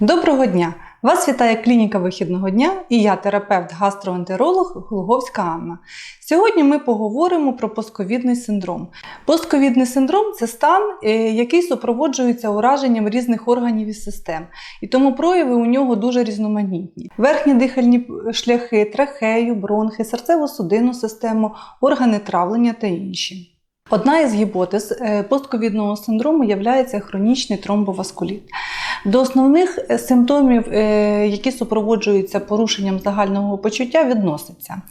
Доброго дня! Вас вітає клініка вихідного дня і я, терапевт гастроентеролог Голговська Анна. Сьогодні ми поговоримо про постковідний синдром. Постковідний синдром це стан, е, який супроводжується ураженням різних органів і систем, і тому прояви у нього дуже різноманітні. Верхні дихальні шляхи, трахею, бронхи, серцево-судинну систему, органи травлення та інші. Одна із гіпотез е, постковідного синдрому є хронічний тромбоваскуліт. До основних е, симптомів, е, які супроводжуються порушенням загального почуття, відноситься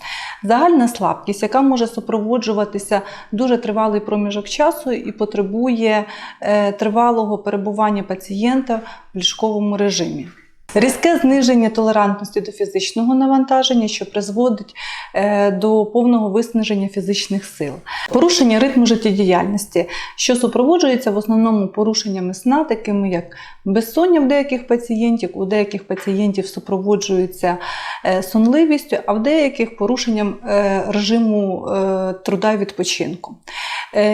загальна слабкість, яка може супроводжуватися дуже тривалий проміжок часу і потребує тривалого перебування пацієнта в ліжковому режимі. Різке зниження толерантності до фізичного навантаження, що призводить е, до повного виснаження фізичних сил, порушення ритму життєдіяльності, що супроводжується в основному порушеннями сна, такими як безсоння в деяких пацієнтів, у деяких пацієнтів супроводжується е, сонливістю, а в деяких порушенням е, режиму труда і відпочинку.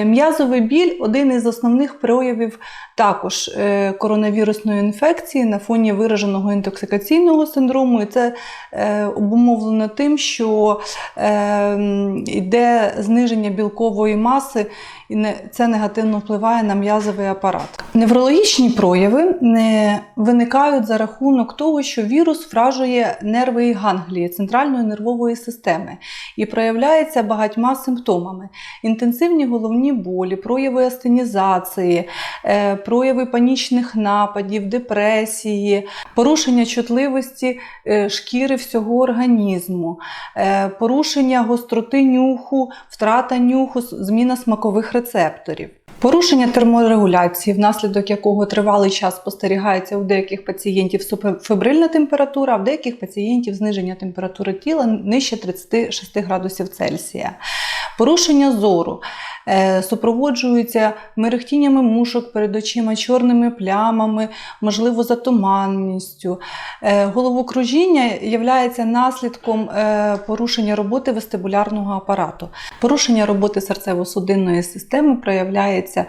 М'язовий біль один із основних проявів також коронавірусної інфекції на фоні вираженого інтоксикаційного синдрому, і це е, обумовлено тим, що е, йде зниження білкової маси, і це негативно впливає на м'язовий апарат. Неврологічні прояви не виникають за рахунок того, що вірус вражує нерви і ганглії центральної нервової системи і проявляється багатьма симптомами: інтенсивні головні болі, прояви астенізації, е, прояви панічних нападів, депресії, порушення чутливості е, шкіри всього організму, е, порушення гостроти нюху, втрата нюху, зміна смакових рецепторів рецепторів. Порушення терморегуляції, внаслідок якого тривалий час спостерігається у деяких пацієнтів суперфебрильна температура, а в деяких пацієнтів зниження температури тіла нижче 36 градусів Цельсія. Порушення зору. Е, супроводжуються мерехтіннями мушок перед очима, чорними плямами, можливо, затуманністю. Е, головокружіння є наслідком е, порушення роботи вестибулярного апарату. Порушення роботи серцево-судинної системи проявляється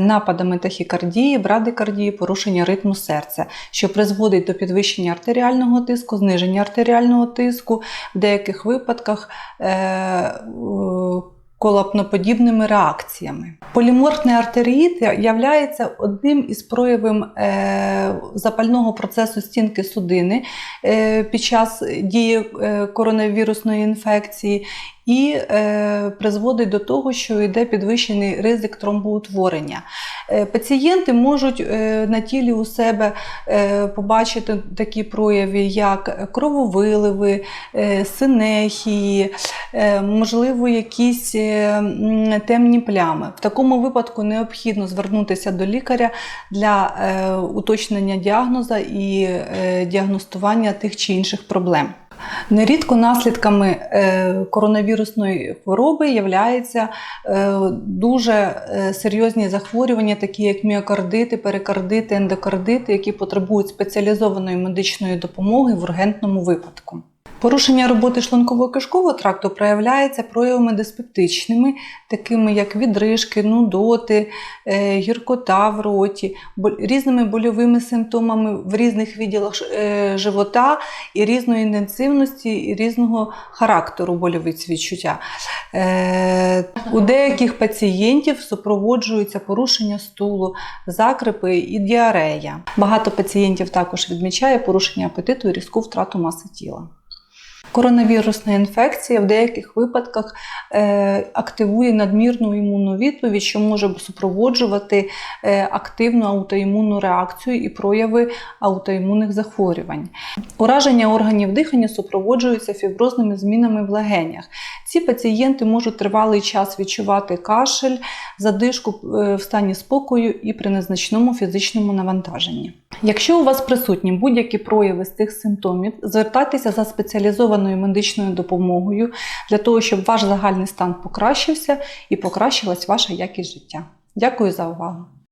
нападами тахікардії, брадикардії, порушення ритму серця, що призводить до підвищення артеріального тиску, зниження артеріального тиску, в деяких випадках колапноподібними реакціями. Поліморфний артеріїд є одним із проявів е, запального процесу стінки судини е, під час дії е, коронавірусної інфекції і е, призводить до того, що йде підвищений ризик тромбоутворення. Е, пацієнти можуть е, на тілі у себе е, побачити такі прояви, як крововиливи, е, синехії, е, можливо, якісь е, темні плями. В такому випадку необхідно звернутися до лікаря для е, уточнення діагноза і е, діагностування тих чи інших проблем. Нерідко наслідками е, коронавірусної хвороби являються е, дуже е, серйозні захворювання, такі як міокардити, перикардити, ендокардити, які потребують спеціалізованої медичної допомоги в ургентному випадку. Порушення роботи шлунково-кишкового тракту проявляється проявами диспептичними, такими як відрижки, нудоти, е, гіркота в роті, різними больовими симптомами в різних відділах е, живота і різної інтенсивності, і різного характеру больові відчуття. Е, у деяких пацієнтів супроводжуються порушення стулу, закрипи і діарея. Багато пацієнтів також відмічає порушення апетиту і різку втрату маси тіла. Коронавірусна інфекція в деяких випадках е, активує надмірну імунну відповідь, що може супроводжувати е, активну аутоімунну реакцію і прояви аутоімунних захворювань. Ураження органів дихання супроводжуються фіброзними змінами в легенях. Ці пацієнти можуть тривалий час відчувати кашель, задишку е, в стані спокою і при незначному фізичному навантаженні. Якщо у вас присутні будь-які прояви з цих симптомів, звертайтеся за спеціалізованою медичною допомогою для того, щоб ваш загальний стан покращився і покращилась ваша якість життя. Дякую за увагу!